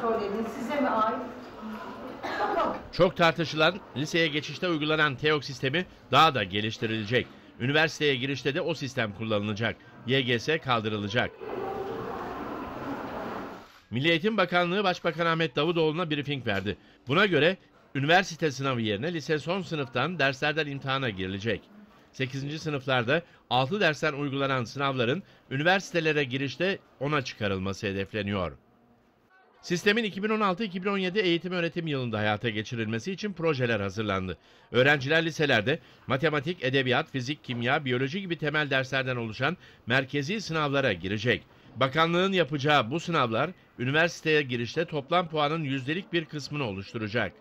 kontrol edin. Size mi ait? Çok tartışılan liseye geçişte uygulanan TEOK sistemi daha da geliştirilecek. Üniversiteye girişte de o sistem kullanılacak. YGS kaldırılacak. Milli Eğitim Bakanlığı Başbakan Ahmet Davutoğlu'na briefing verdi. Buna göre üniversite sınavı yerine lise son sınıftan derslerden imtihana girilecek. 8. sınıflarda 6 dersten uygulanan sınavların üniversitelere girişte ona çıkarılması hedefleniyor. Sistemin 2016-2017 eğitim öğretim yılında hayata geçirilmesi için projeler hazırlandı. Öğrenciler liselerde matematik, edebiyat, fizik, kimya, biyoloji gibi temel derslerden oluşan merkezi sınavlara girecek. Bakanlığın yapacağı bu sınavlar üniversiteye girişte toplam puanın yüzdelik bir kısmını oluşturacak.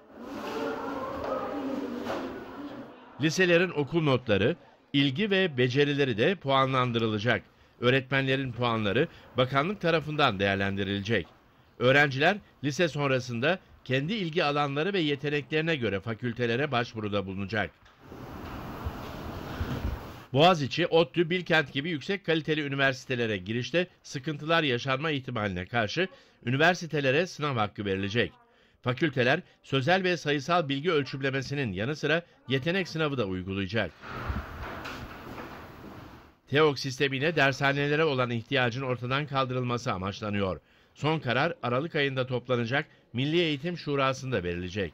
Liselerin okul notları, ilgi ve becerileri de puanlandırılacak. Öğretmenlerin puanları bakanlık tarafından değerlendirilecek. Öğrenciler lise sonrasında kendi ilgi alanları ve yeteneklerine göre fakültelere başvuruda bulunacak. Boğaziçi, ODTÜ, Bilkent gibi yüksek kaliteli üniversitelere girişte sıkıntılar yaşanma ihtimaline karşı üniversitelere sınav hakkı verilecek. Fakülteler sözel ve sayısal bilgi ölçümlemesinin yanı sıra yetenek sınavı da uygulayacak. TEOK sistemine dershanelere olan ihtiyacın ortadan kaldırılması amaçlanıyor. Son karar Aralık ayında toplanacak Milli Eğitim Şurası'nda verilecek.